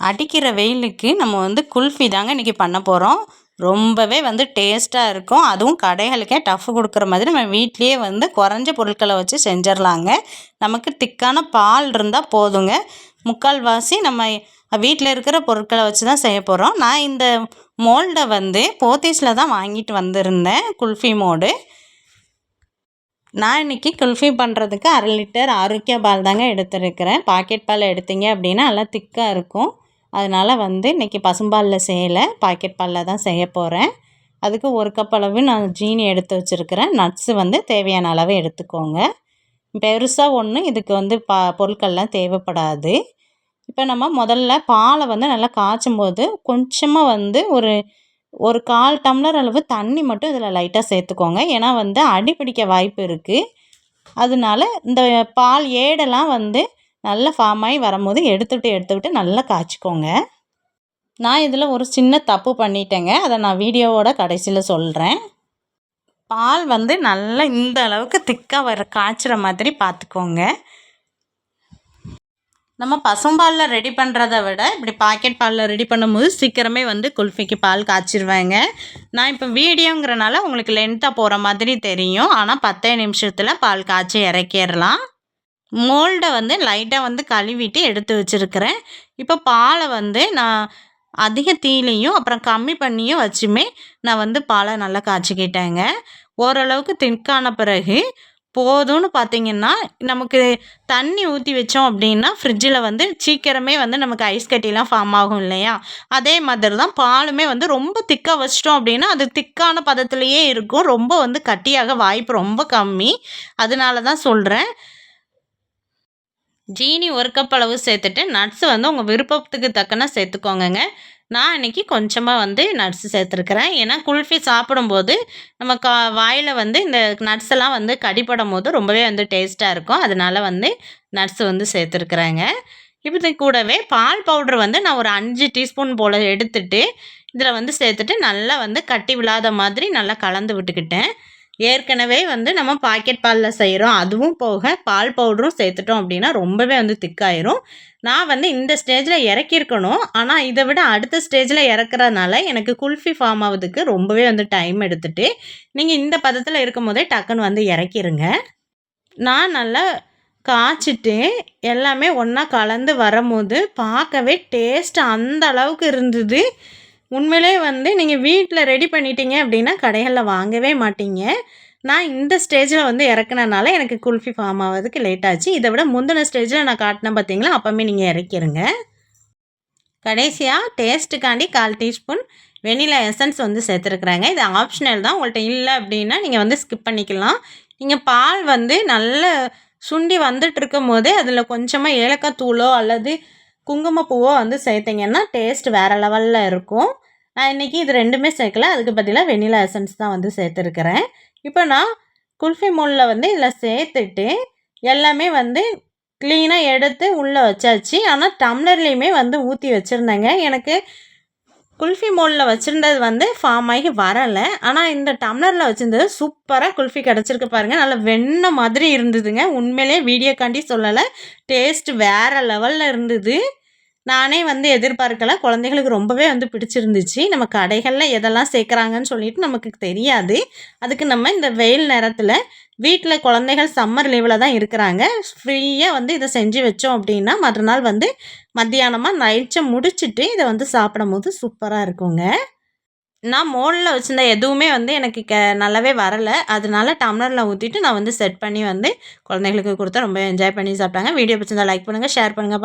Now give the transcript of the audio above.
அடிக்கிற வெயிலுக்கு நம்ம வந்து குல்ஃபி தாங்க இன்றைக்கி பண்ண போகிறோம் ரொம்பவே வந்து டேஸ்ட்டாக இருக்கும். அதுவும் கடைகளுக்கே டஃப் கொடுக்குற மாதிரி நம்ம வீட்லேயே வந்து குறைஞ்ச பொருட்களை வச்சு செஞ்சிடலாங்க. நமக்கு திக்கான பால் இருந்தால் போதுங்க. முக்கால்வாசி நம்ம வீட்டில் இருக்கிற பொருட்களை வச்சு தான் செய்ய போகிறோம் நான் இந்த மோல்டை வந்து போத்தீஸில் தான் வாங்கிட்டு வந்திருந்தேன் குல்ஃபி மோடு. நான் இன்றைக்கி குல்ஃபி பண்ணுறதுக்கு அரை லிட்டர் ஆரோக்கிய பால் தாங்க எடுத்துருக்கிறேன். பாக்கெட் பால் எடுத்தீங்க அப்படின்னா நல்லா திக்காக இருக்கும். அதனால் வந்து இன்றைக்கி பசும்பாலில் செய்யலை. பாக்கெட் பாலில் தான் செய்ய போகிறேன் அதுக்கு ஒரு கப் அளவு நான் ஜீனி எடுத்து வச்சுருக்கிறேன். நட்ஸு வந்து தேவையான அளவு எடுத்துக்கோங்க. பெருசாக ஒன்று இதுக்கு வந்து பா பொருட்கள்லாம் தேவைப்படாது. இப்போ நம்ம முதல்ல பாலை வந்து நல்லா காய்ச்சும் போது கொஞ்சமாக வந்து ஒரு ஒரு கால் டம்ளர் அளவு தண்ணி மட்டும் இதில் லைட்டாக சேர்த்துக்கோங்க. ஏன்னா வந்து அடிப்பிடிக்க வாய்ப்பு இருக்குது அதனால இந்த பால் ஏடெல்லாம் வந்து நல்லா ஃபார்ம் ஆகி வரும்போது எடுத்துவிட்டு எடுத்துவிட்டு நல்லா காய்ச்சிக்கோங்க. நான் இதில் ஒரு சின்ன தப்பு பண்ணிட்டேங்க. அதை நான் வீடியோவோட கடைசியில் சொல்கிறேன் பால் வந்து நல்லா இந்த அளவுக்கு திக்காக வர காய்ச்சுற மாதிரி பார்த்துக்கோங்க. நம்ம பசும்பாலில் ரெடி பண்ணுறத விட இப்படி பாக்கெட் பாலில் ரெடி பண்ணும்போது சீக்கிரமே வந்து குல்ஃபிக்கு பால் காய்ச்சிருவேங்க. நான் இப்போ வீடியோங்கிறனால உங்களுக்கு லென்த்தாக போகிற மாதிரி தெரியும். ஆனால் பத்தே நிமிஷத்தில் பால் காய்ச்சி இறக்கிடலாம். மோல்டை வந்து லைட்டாக வந்து கழுவிட்டு எடுத்து வச்சுருக்கிறேன். இப்போ பாலை வந்து நான் அதிக தீலையும் அப்புறம் கம்மி பண்ணியும் வச்சுமே நான் வந்து பாலை நல்லா காய்ச்சிக்கிட்டேங்க. ஓரளவுக்கு திக்கான பிறகு போதும்னு பார்த்தீங்கன்னா நமக்கு தண்ணி ஊற்றி வச்சோம் அப்படின்னா ஃப்ரிட்ஜில் வந்து சீக்கிரமே வந்து நமக்கு ஐஸ் கட்டிலாம் ஃபார்ம் ஆகும் இல்லையா? அதே மாதிரி தான் பாலுமே வந்து ரொம்ப திக்காக வச்சிட்டோம் அப்படின்னா அது திக்கான பதத்துலேயே இருக்கும். ரொம்ப வந்து கட்டியாக வாய்ப்பு ரொம்ப கம்மி. அதனால தான் சொல்கிறேன் ஜீனி ஒரு கப் அளவு சேர்த்துட்டு நட்ஸு வந்து உங்கள் விருப்பத்துக்கு தக்கன சேர்த்துக்கோங்கங்க. நான் இன்றைக்கி கொஞ்சமாக வந்து நட்ஸ் சேர்த்துருக்குறேன். ஏன்னா குல்ஃபி சாப்பிடும்போது நம்ம கா வாயில் வந்து இந்த நட்ஸ் எல்லாம் வந்து கடிப்படும் போது ரொம்பவே வந்து டேஸ்ட்டாக இருக்கும். அதனால் வந்து நட்ஸ் வந்து சேர்த்துருக்குறேங்க. இப்போ கூடவே பால் பவுடர் வந்து நான் ஒரு அஞ்சு டீஸ்பூன் போல் எடுத்துட்டு இதில் வந்து சேர்த்துட்டு நல்லா வந்து கட்டி விழாத மாதிரி நல்லா கலந்து விட்டுக்கிட்டேன். ஏற்கனவே வந்து நம்ம பாக்கெட் பாலில் செய்கிறோம் அதுவும் போக பால் பவுடரும் சேர்த்துட்டோம் அப்படின்னா ரொம்பவே வந்து திக்காயிரும். நான் வந்து இந்த ஸ்டேஜில் இறக்கியிருக்கணும். ஆனால் இதை விட அடுத்த ஸ்டேஜில் இறக்குறதுனால எனக்கு குல்ஃபி ஃபார்ம் ஆகுதுக்கு ரொம்பவே வந்து டைம் எடுத்துகிட்டு நீங்கள் இந்த பதத்தில் இருக்கும் போதே டக்குன்னு வந்து இறக்கிருங்க. நான் நல்லா காய்ச்சிட்டு எல்லாமே ஒன்றா கலந்து வரும்போது பார்க்கவே டேஸ்ட் அந்த அளவுக்கு இருந்தது. உண்மையிலே வந்து நீங்கள் வீட்டில் ரெடி பண்ணிட்டீங்க அப்படின்னா கடைகளில் வாங்கவே மாட்டீங்க. நான் இந்த ஸ்டேஜில் வந்து இறக்குனனால எனக்கு குல்ஃபி ஃபார்ம் ஆகிறதுக்கு லேட் ஆச்சு. இதை விட முந்தின ஸ்டேஜில் நான் காட்டினேன் பார்த்தீங்களா அப்போவுமே நீங்கள் இறக்கிடுங்க கடைசியாக டேஸ்ட்டுக்காண்டி கால் டீஸ்பூன் வெனிலா எசன்ஸ் வந்து சேர்த்துருக்குறாங்க. இது ஆப்ஷனல் தான். உங்கள்கிட்ட இல்லை அப்படின்னா நீங்கள் வந்து ஸ்கிப் பண்ணிக்கலாம். நீங்கள் பால் வந்து நல்ல சுண்டி வந்துட்டு இருக்கும் போதே அதில் கொஞ்சமாக ஏலக்காய் தூளோ அல்லது குங்குமப்பூவை வந்து சேர்த்திங்கன்னா டேஸ்ட் வேறு லெவலில் இருக்கும். நான் இன்றைக்கி இது ரெண்டுமே சேர்க்கல. அதுக்கு பதிலாக வெனிலா எசன்ஸ் தான் வந்து சேர்த்துருக்குறேன். இப்போ நான் குல்ஃபி மோலில் வந்து இதில் சேர்த்துட்டு எல்லாமே வந்து க்ளீனாக எடுத்து உள்ளே வச்சாச்சு. ஆனால் டம்ளர்லேயுமே வந்து ஊற்றி வச்சுருந்தேங்க. எனக்கு குல்ஃபி மோலில் வச்சுருந்தது வந்து ஃபார்ம் ஆகி வரலை. ஆனால் இந்த டம்ளரில் வச்சுருந்தது சூப்பராக குல்ஃபி கிடச்சிருக்கு பாருங்கள் நல்லா வெண்ண மாதிரி இருந்ததுங்க. உண்மையிலே வீடியோக்காண்டி சொல்லலை. டேஸ்ட் வேறு லெவலில் இருந்தது. நானே வந்து எதிர்பார்க்கல. குழந்தைகளுக்கு ரொம்பவே வந்து பிடிச்சிருந்துச்சு. நம்ம கடைகளில் எதெல்லாம் சேர்க்குறாங்கன்னு சொல்லிட்டு நமக்கு தெரியாது. அதுக்கு நம்ம இந்த வெயில் நேரத்தில் வீட்டில் குழந்தைகள் சம்மர் லீவில் தான் இருக்கிறாங்க. ஃப்ரீயாக வந்து இதை செஞ்சு வச்சோம் அப்படின்னா மறுநாள் வந்து மத்தியானமாக நைட்ஸை முடிச்சுட்டு இதை வந்து சாப்பிடும் போது சூப்பராக இருக்குங்க. நான் மோலில் வச்சுருந்த எதுவுமே வந்து எனக்கு க நல்லாவே வரலை. அதனால டம்ளரில் ஊற்றிட்டு நான் வந்து செட் பண்ணி வந்து குழந்தைங்களுக்கு கொடுத்தா ரொம்ப என்ஜாய் பண்ணி சாப்பிட்டாங்க. வீடியோ பிடிச்சிருந்தா லைக் பண்ணுங்கள் ஷேர் பண்ணுங்கள் பாய்